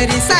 Ladies, I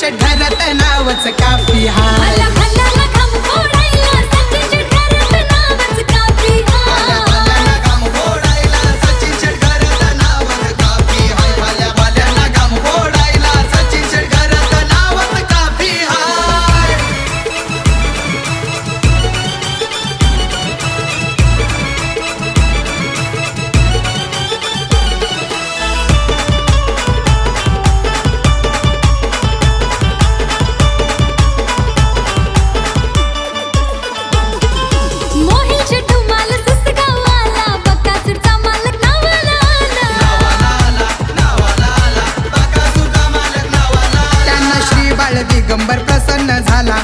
जाम ठरत नावच काफी हा दिगंबर प्रसन्न झाला.